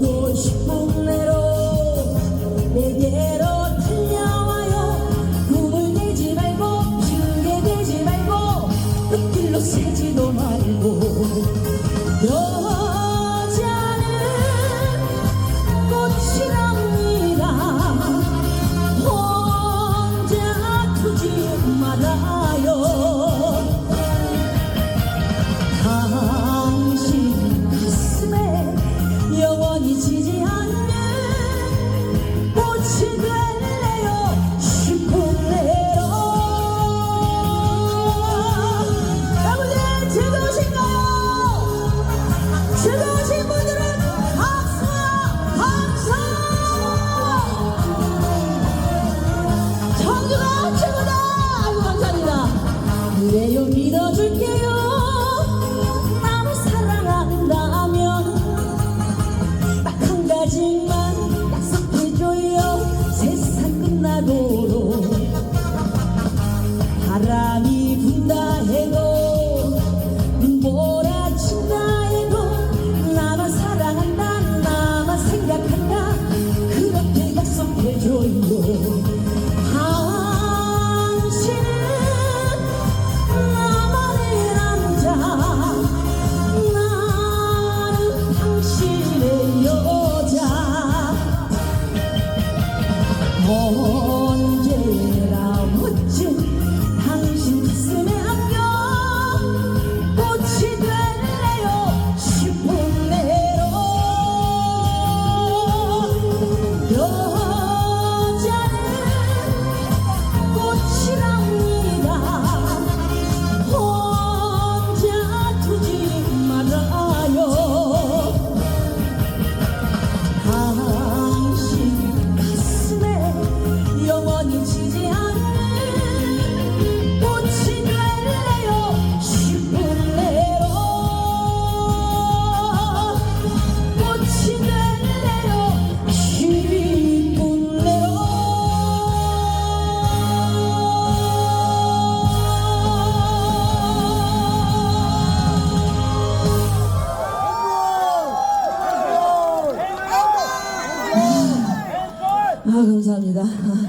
보고 싶은 대로 내게로 잊히지 않는 꽃이 될래요 싶은데요 여러분들 즐거우신가요? 즐거우신 분들은 박수! 박수! 청주가 최고다! 아이고 감사합니다 그래요 믿어줄게요 joy. 감사합니다.